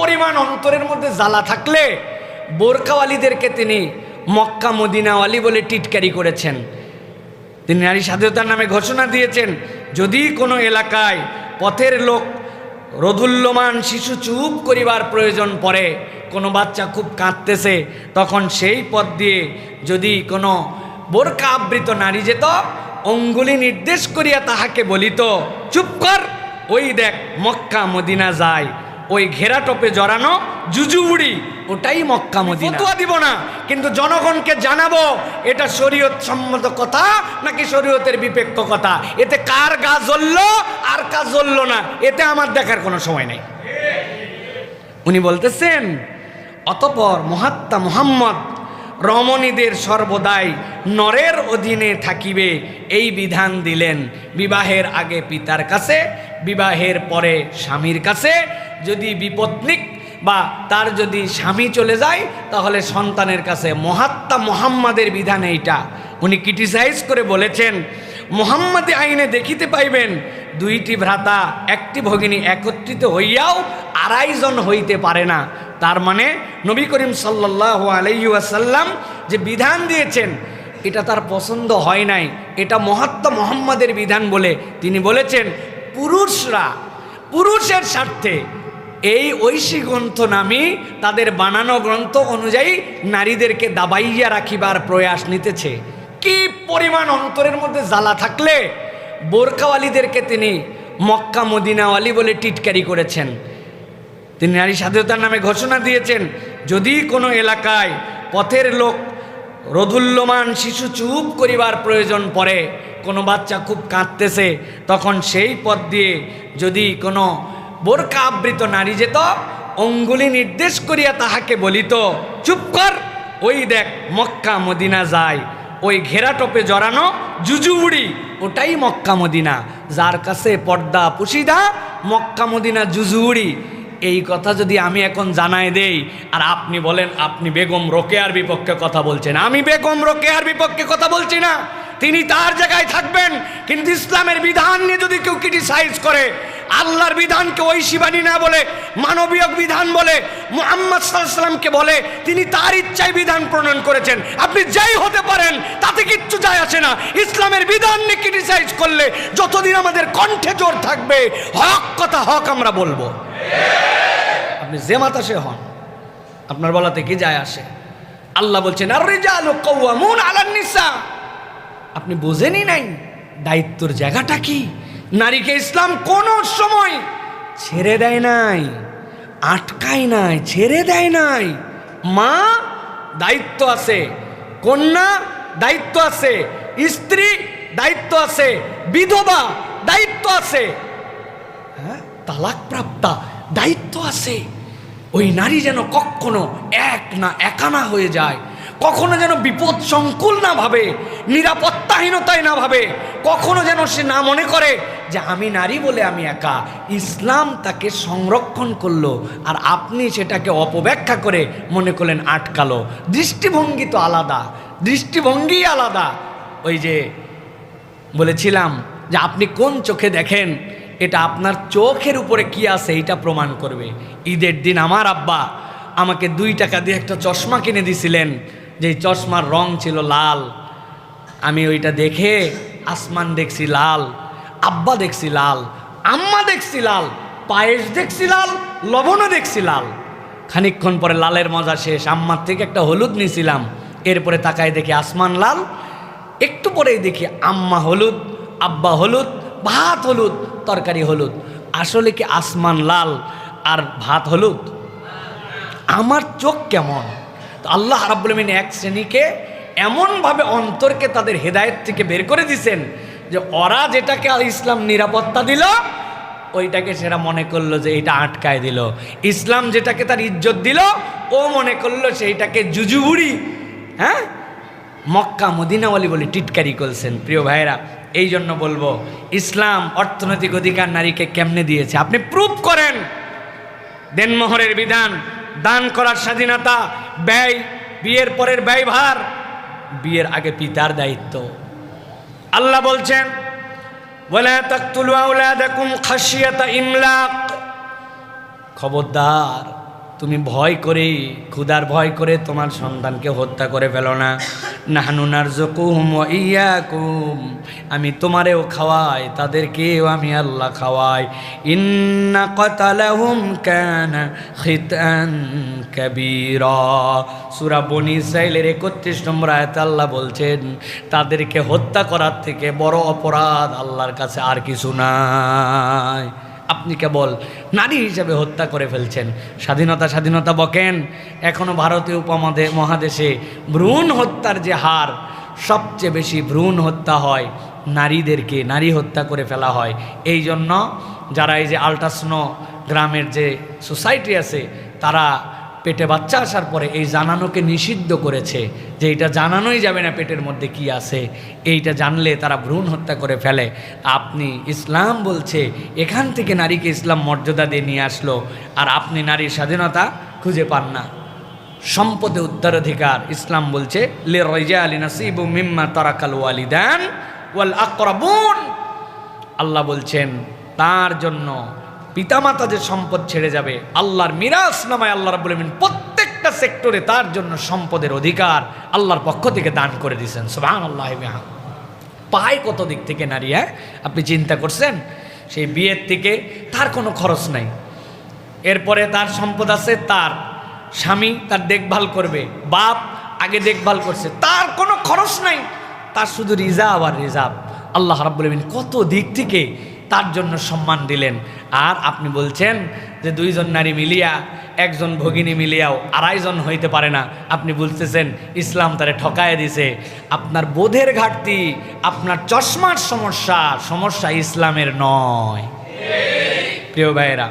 পরিমাণ অন্তরের মধ্যে জ্বালা থাকলে বোরকাওয়ালিদেরকে তিনি মক্কা মদিনাওয়ালি বলে টিটকারি করেছেন। তিনি নারী স্বাধীনতার নামে ঘোষণা দিয়েছেন, যদি কোনো এলাকায় পথের লোক রদুল্যমান শিশু চুপ করিবার প্রয়োজন পড়ে, কোনো বাচ্চা খুব কাঁদতেছে, তখন সেই পথ দিয়ে যদি কোনো বোরকা আবৃত নারী যেত, অঙ্গুলি নির্দেশ করিয়া তাহাকে বলিত, চুপ কর, ওই দেখ মক্কা মদিনা যায় ওই ঘেরা টপে জড়ানো জুজুবুড়ি ওটাই মক্কা মদিনা। ফতুয়া দিব না কিন্তু জনগণকে জানাব এটা শরীয়ত সম্মত কথা নাকি শরীয়তের বিপেক্ষ কথা? এতে কার গা জ্বলল আর কাজ জ্বললো না এতে আমার দেখার কোনো সময় নেই। উনি বলতেছেন অতপর মহাত্মা মোহাম্মদ রমণীদের সর্বদাই নরের অধীনে থাকিবে এই বিধান দিলেন বিবাহের আগে পিতার কাছে বিবাহের পরে স্বামীর কাছে যদি বিপত্নিক বা তার যদি স্বামী চলে যায়, তাহলে সন্তানের কাছে মহাত্মা মোহাম্মদের বিধান এইটা। উনি ক্রিটিসাইজ করে বলেছেন, মোহাম্মদী আইনে দেখিতে পাইবেন, দুইটি ভ্রাতা, একটি ভগিনী একত্রিত হইয়াও আড়াইজন হইতে পারে না। তার মানে নবী করিম সাল্লাহ আলাইসাল্লাম যে বিধান দিয়েছেন, এটা তার পছন্দ হয় নাই। এটা মহাত্মা মোহাম্মদের বিধান বলে তিনি বলেছেন, পুরুষরা, পুরুষের স্বার্থে এই ঐশী গ্রন্থ নামই তাদের বানানো গ্রন্থ অনুযায়ী নারীদেরকে দাবাইয়া রাখিবার প্রয়াস নিতেছে। কি পরিমাণ অন্তরের মধ্যে জ্বালা থাকলে বোরকাওয়ালিদেরকে তিনি মক্কা মদিনাওয়ালি বলে টিটকারি করেছেন। তিনি নারী স্বাধীনতার নামে ঘোষণা দিয়েছেন, যদি কোনো এলাকায় পথের লোক রদুল্যমান শিশু চুপ করিবার প্রয়োজন পড়ে, কোনো বাচ্চা খুব কাঁদতেছে, তখন সেই পথ দিয়ে যদি কোনো বোরকা আবৃত নারী যেত অঙ্গুলি নির্দেশ করিয়া তাহাকে বলিত, চুপ কর, ওই দেখ, মক্কা মদিনা যায়। ওই ঘেরা টপে জড়ানো জুজুবুড়ি ওটাই মক্কা মদিনা। যার কাছে পর্দা পুশিদা, মক্কা মদিনা জুজুবুড়ি এই কথা যদি আমি এখন জানাই দেই, আর আপনি বলেন, আপনি বেগম রোকেয়ার বিপক্ষে কথা বলছেন। আমি বেগম রোকেয়ার বিপক্ষে কথা বলছি না। তিনি তার জায়গায় থাকবেন, কিন্তু ইসলামের বিধান নিয়ে যদি কেউ ক্রিটিসাইজ করে, আল্লাহর বিধানকে ঐশিবাণী না বলে, মানবীয় বিধান বলে, মোহাম্মদ সাল্লামকে বলে, তিনি তার ইচ্ছায় বিধান প্রণয়ন করেছেন। আপনি যাই হতে পারেন, তাতে কিচ্ছু যায় আসে না। ইসলামের বিধান নিয়ে ক্রিটিসাইজ করলে যতদিন আমাদের কণ্ঠে জোর থাকবে, হক কথা হক আমরা বলব। আপনি যে মাতাসে হন, আপনার বলাতে কি যায় আসে? আল্লাহ বলছেন, আর রেজাল কৌয়ামুন আলান নিসা। আপনি বোঝেনই নাই দায়িত্বর জায়গাটা কি? নারীকে ইসলাম কোন সময় ছেড়ে দেয় নাই, আটকায় নাই, ছেড়ে দেয় নাই। মা, দায়িত্ব আছে। কন্যা, দায়িত্ব আছে। স্ত্রী, দায়িত্ব আছে। বিধবা, দায়িত্ব আছে। হ্যাঁ দায়িত্ব আছে। ওই নারী যেন কখনো এক না একা না হয়ে যায় কখনো যেন বিপদ সংকুল না ভাবে, নিরাপত্তাহীনতায় না ভাবে, কখনো যেন সে না মনে করে যে আমি নারী বলে আমি একা। ইসলাম তাকে সংরক্ষণ করল আর আপনি সেটাকে অপব্যাখ্যা করে মনে করলেন আটকালো। দৃষ্টিভঙ্গি তো আলাদা, দৃষ্টিভঙ্গি আলাদা। ওই যে বলেছিলাম যে আপনি কোন চোখে দেখেন, এটা আপনার চোখের উপরে কি আছে এটা প্রমাণ করবে। ঈদের দিন আমার আব্বা আমাকে দুই টাকা দিয়ে একটা চশমা কিনে দিছিলেন। যেই চশমার রং ছিল লাল, আমি ওইটা দেখে আসমান দেখছি লাল, আব্বা দেখছি লাল, আম্মা দেখছি লাল, পায়েস দেখছি লাল, লবণও দেখছি লাল। খানিকক্ষণ পরে লালের মজা শেষ, আম্মার থেকে একটা হলুদ নিয়েছিলাম এরপরে তাকায় দেখি আসমান লাল, একটু পরেই দেখি আম্মা হলুদ, আব্বা হলুদ, ভাত হলুদ, তরকারি হলুদ। আসলে কি আসমান লাল আর ভাত হলুদ? আমার চোখ কেমন? আল্লাহ রাব্বুল আমিন এক শ্রেণীকে এমনভাবে অন্তরকে তাদের হেদায়েত থেকে বের করে দিছেন যে ওরা যেটাকে ইসলাম নিরাপত্তা দিল, ওইটাকে সেটা মনে করল যে এটা আটকায় দিল। ইসলাম যেটাকে তার ইজ্জত দিল, ও মনে করল সেইটাকে জুজুবুড়ি হ্যাঁ? মক্কা মদিনাওয়ালি বলে টিটকারি করছেন। প্রিয় ভাইরা এই জন্য বলব, ইসলাম অর্থনৈতিক অধিকার নারীকে কেমনে দিয়েছে? আপনি প্রুফ করেন। দেনমোহরের বিধান, দান করার স্বাধীনতা ব্যয় বিয়ের পরের ব্যয়ভার বিয়ের আগে পিতার দায়িত্ব। আল্লাহ বলছেন খবরদার। তুমি ভয় করে, ক্ষুধার ভয় করে তোমার সন্তানকে হত্যা করে ফেলো না। নাহানুনার জকুম ইয়াকুম। আমি তোমারেও খাওয়াই, তাদেরকেও আমি আল্লাহ খাওয়াই। ইন্না কতালাহুম কানা খিতান কাবীরা। সুরা বনি ইসরাইলের 31 নম্বর আয়াতে আল্লাহ বলছেন, তাদেরকে হত্যা করার থেকে বড় অপরাধ আল্লাহর কাছে আর কিছু নাই। আপনি কেবল নারী হিসেবে হত্যা করে ফেলছেন। স্বাধীনতা স্বাধীনতা বকেন। এখনও ভারতীয় উপমাদে মহাদেশে ভ্রূণ হত্যার যে হার, সবচেয়ে বেশি ভ্রূণ হত্যা হয় নারীদেরকে, নারী হত্যা করে ফেলা হয়। এই জন্য যারা এই যে আল্ট্রাসনো গ্রামের যে সোসাইটি আছে, তারা পেটে বাচ্চা আসার পরে এই জানানোকে নিষিদ্ধ করেছে যে এটা জানানোই যাবে না পেটের মধ্যে কি আছে। এইটা জানলে তারা ভ্রূণ হত্যা করে ফেলে। আপনি ইসলাম বলছে, এখান থেকে নারীকে ইসলাম মর্যাদা দিয়ে নিয়ে আসলো, আর আপনি নারীর স্বাধীনতা খুঁজে পান না। সম্পদে উত্তরাধিকার, ইসলাম বলছে লে রইজা আলী নাসিবু মিম্মা তারাকাল ওয়ালিদান ওয়াল আকরাবুন। আল্লাহ বলছেন, তার জন্য পিতামাতা যে সম্পদ ছেড়ে যাবে। আল্লাহর মিরাজ নামায় আল্লাহ রাবুল প্রত্যেকটা সেক্টরে তার জন্য সম্পদের অধিকার আল্লাহর পক্ষ থেকে দান করে দিয়েছেন। সুবাহ আল্লাহ পায় কত দিক থেকে নারী হ্যাঁ? আপনি চিন্তা করছেন, সেই বিয়ের থেকে তার কোনো খরচ নাই। এরপরে তার সম্পদ আছে তার স্বামী, তার দেখভাল করবে, বাপ আগে দেখভাল করছে, তার কোনো খরচ নাই। তার শুধু রিজার্ভ আর রিজার্ভ। আল্লাহ আলামিন কত দিক থেকে তার জন্য সম্মান দিলেন। আর আপনি বলছেন যে দুইজন নারী মিলিয়া, একজন ভগিনী মিলিয়াও আড়াইজন হইতে পারে না। আপনি বলতেছেন, ইসলাম তারে ঠকায় দিছে। আপনার বোধের ঘাটতি, আপনার চশমার সমস্যা সমস্যা ইসলামের নয়। প্রিয় ভাইয়েরা